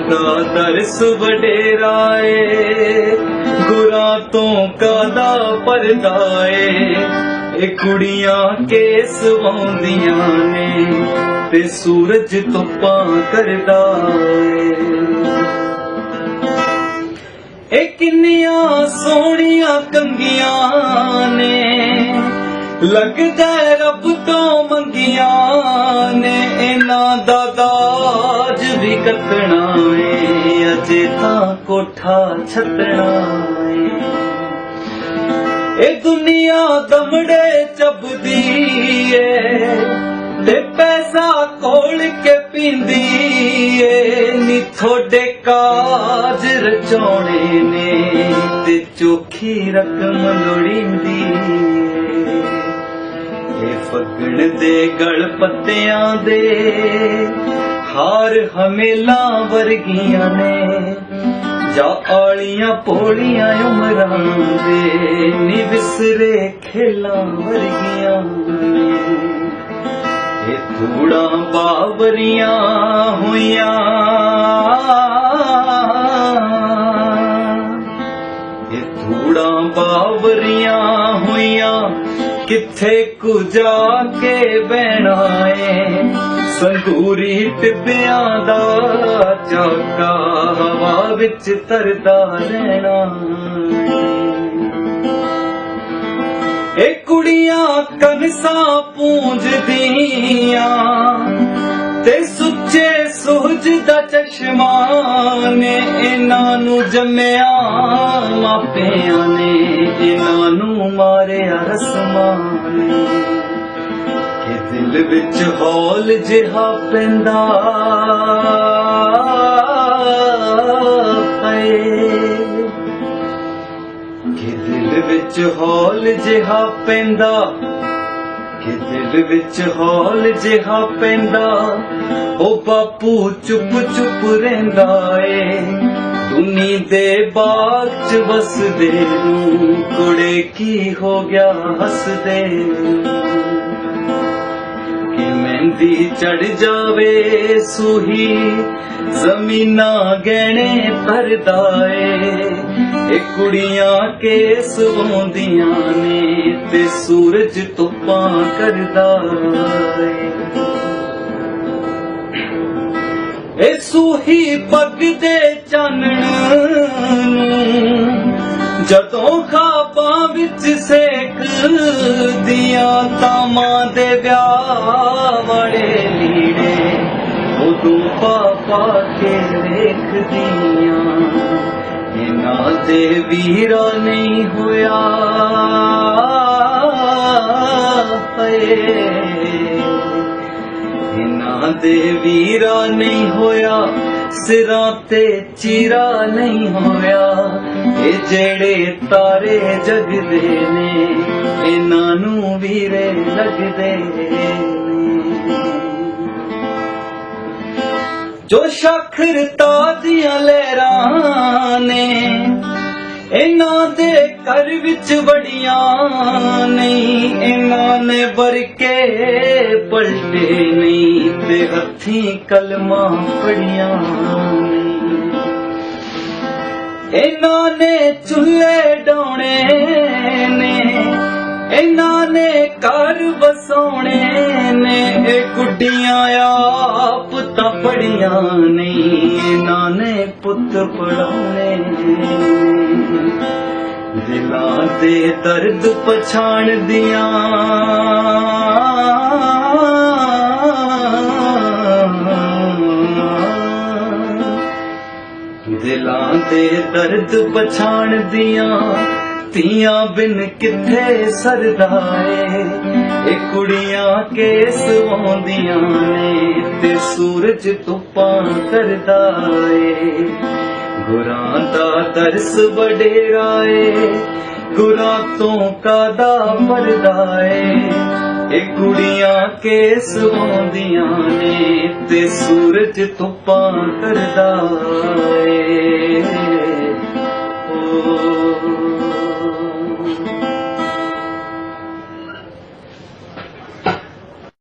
ਦਾ ਦਰਸ ਵਡੇਰਾ ਏ ਗੁਰਾਂ ਤੋਂ ਕਾਦਾ ਪਰਦਾ ਏ ਇਹ ਕੁੜੀਆਂ ਕੇਸ ਵਾਉਂਦੀਆਂ ਨੇ ਤੇ ਸੂਰਜ ਧੁੱਪਾਂ ਕਰਦਾ ਏ ਇਹ ਕਿੰਨੀਆਂ ਸੋਹਣੀਆਂ ਕੰਗੀਆਂ ਨੇ ਲੱਗਦਾ ਰੱਬ ਤੋਂ ਮੰਗੀਆਂ ਨੇ ਇਹਨਾਂ ਦਾ ਦਾਜ ਏ ਅਜੇ ਤਾਂ ਕੋਠਾ ਛੱਡਣਾ ਏ। ਇਹ ਦੁਨੀਆ ਦਮੜੇ ਚੱਬਦੀ ਏ, ਤੇ ਪੈਸਾ ਕੋਲ ਕੇ ਪੀਂਦੀ ਏ। ਨੀ ਥੋੜੇ ਕਾਜ ਰਚਾਉਣੇ ਨੇ, ਤੇ ਚੋਖੀ ਰਕਮ ਲੋੜੀਂਦੀ ਏ। ਇਹ ਫੱਗਣ ਦੇ ਗਲ ਪੱਤਿਆਂ ਦੇ ਹਾਰ ਹਮੇਲਾ ਵਰਗੀਆਂ ਨੇ। ਜਾ ਆਲੀਆਂ ਪੋਲੀਆਂ ਉਮਰਾਂ ਦੇ, ਨੀ ਵਿਸਰੇ ਖੇਲਾਂ ਵਰਗੀਆਂ ਨੇ ਇਹ ਧੂੜਾਂ ਬਾਵਰੀਆਂ ਹੋਈਆਂ। ਇਹ ਧੂੜਾਂ ਬਾਵਰੀਆਂ ਹੋਈਆਂ। ਕਿੱਥੇ ਕੁ ਜਾ ਕੇ ਬਹਿਣਾ ਏ? ਸੰਗੂਰੀ ਟਿੱਬਿਆਂ ਦਾ ਚਾਕਾ ਹਵਾ ਵਿੱਚ ਤਰਦਾ ਰਹਿਣਾ ਏ। ਇਹ ਕੁੜੀਆਂ ਕਨਸਾਂ ਪੂੰਝਦੀਆਂ ਤੇ ਸੁੱਚੇ ਸੂਰਜ ਦਾ ਚਸ਼ਮਾ ਨੇ ਇਹਨਾਂ ਨੂੰ ਜੰਮਿਆ, ਮਾਪਿਆਂ ਨੇ ਇਹਨਾਂ ਨੂੰ ਮਾਰਿਆ ਰਸਮਾਂ ਨੇ ਦਿਲ ਵਿੱਚ ਹੌਲ ਜਿਹਾ ਪੈਂਦਾ ਪਏ ਕਿ ਦਿਲ ਵਿੱਚ ਹੌਲ ਜਿਹਾ ਪੈਂਦਾ, ਕਿ ਦਿਲ ਵਿੱਚ ਹੌਲ ਜਿਹਾ ਪੈਂਦਾ, ਉਹ ਬਾਪੂ ਚੁੱਪ ਚੁੱਪ ਰਹਿੰਦਾ ਏ ਦੁਨੀ ਦੇ ਬਾਗ ਚ ਵਸਦੇ ਨੂੰ ਕੁੜੇ ਕੀ ਹੋ ਗਿਆ ਹੱਸਦੇ ਨੂੰ। ਮਹਿੰਦੀ ਚੜ ਜਾਵੇ ਸੂਹੀ, ਜ਼ਮੀਨਾਂ ਗਹਿਣੇ ਭਰਦਾ ਏ ਇਹ ਕੁੜੀਆਂ ਕੇਸ ਵਾਉਂਦੀਆਂ ਨੇ ਤੇ ਸੂਰਜ ਧੁੱਪਾਂ ਕਰਦਾ ਏ ਇਹ ਸੂਹੀ ਪੱਗ ਦੇ ਦੇ ਲੀੜੇ, ਉਦੋਂ ਪਾਪਾ ਕੇ ਵੇਖਦੀਆਂ। ਇਹਨਾਂ ਦੇ ਵੀਰਾ ਨਹੀਂ ਹੋਇਆ। ਹਏ। ਇਹਨਾਂ ਦੇ ਵੀਰਾ ਨਹੀਂ ਹੋਇਆ। ਸਿਰਾਂ ਤੇ ਚੀਰਾ ਨਹੀਂ ਹੋਇਆ। ਇਹ ਜਿਹੜੇ ਤਾਰੇ ਜਗਦੇ ਨੇ, ਇਹਨਾਂ ਨੂੰ ਵੀਰੇ ਲੱਗਦੇ ਨੇ। ਜੋ ਸ਼ਖਰਤਾ ਦੀਆਂ ਲਹਿਰਾਂ ਨੇ, ਇਹਨਾਂ ਦੇ ਘਰ ਵਿੱਚ ਵੜੀਆਂ ਨਹੀਂ ਇਹਨਾਂ ਨੇ ਵਰਕੇ ਪਲਟੇ ਨਹੀਂ ਤੇ ਹੱਥੀਂ ਕਲਮਾਂ ਪੜੀਆਂ ਇਹਨਾਂ ਨੇ ਚੁੱਲ੍ਹੇ ਡਾਉਣੇ ਨੇ ਇਹਨਾਂ ਨੇ ਘਰ ਵਸਾਉਣੇ ਨੇ ਇਹ ਗੁੱਡੀਆਂ ਆਪ ਤਾਂ ਪੜੀਆਂ ਨੇ ਇਹਨਾਂ ਨੇ ਪੁੱਤ ਪੜਾਉਣੇ ਦਿਲਾਂ ਦੇ ਦਰਦ ਪਛਾਣਦੀਆਂ ਦਰਦ ਪਛਾਣਦੀਆਂ ਤੀਆਂ ਬਿਨ ਕਿੱਥੇ ਸਰਦਾ ਏ। ਇਹ ਕੁੜੀਆਂ ਕੇਸ ਵਾਉਂਦੀਆਂ ਨੇ ਤੇ ਸੂਰਜ ਧੁੱਪਾਂ ਕਰਦਾ ਏ। ਗੁਰਾਂ ਦਾ ਦਰਸ ਵਡੇਰਾ ਏ, ਗੁਰਾਂ ਤੋਂ ਕਾਦਾ ਮਰਦਾ ਏ। ਇਹ ਕੁੜੀਆਂ ਕੇਸ ਵਾਉਂਦੀਆਂ ਨੇ ਤੇ ਸੂਰਜ ਧੁੱਪਾਂ ਕਰਦਾ ਏ।